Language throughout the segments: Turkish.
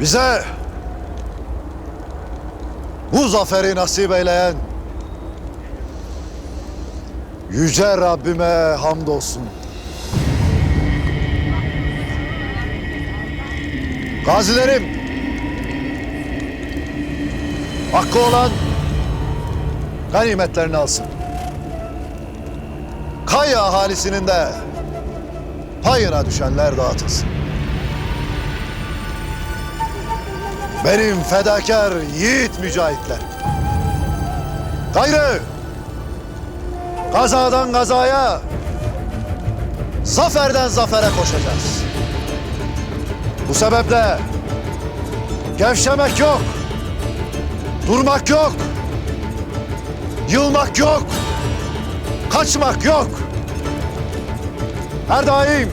Bize bu zaferi nasip eyleyen Yüce Rabbime hamdolsun. Gazilerim, hakkı olan ganimetlerini alsın. Kaya ahalisinin de payına düşenler dağıtılsın. Benim fedakar yiğit mücahitler. Gayrı kazadan kazaya, zaferden zafere koşacağız. Bu sebeple gevşemek yok, durmak yok, yılmak yok, kaçmak yok. Her daim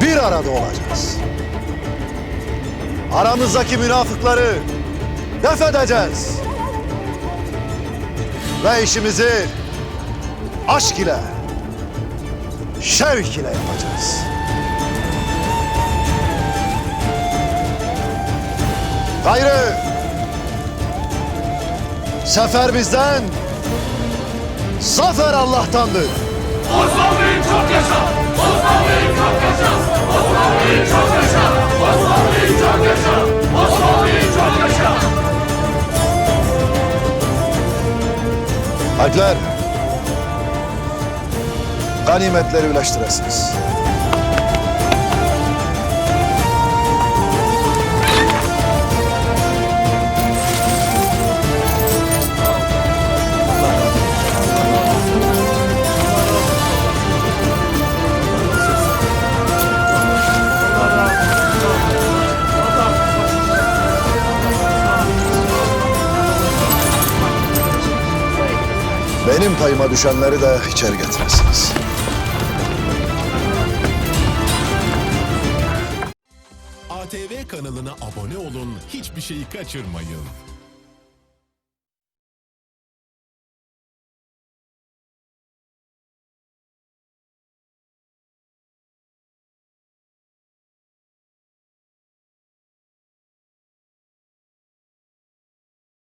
bir arada olacağız. Aramızdaki münafıkları def edeceğiz. Ve işimizi aşk ile, şevk ile yapacağız. Gayrı sefer bizden, zafer Allah'tandır. Osman Bey çok yaşa! Osman Bey Alpler, ganimetleri ulaştırasınız. Benim payıma düşenleri de içeri getiresiniz. ATV kanalına abone olun, hiçbir şeyi kaçırmayın.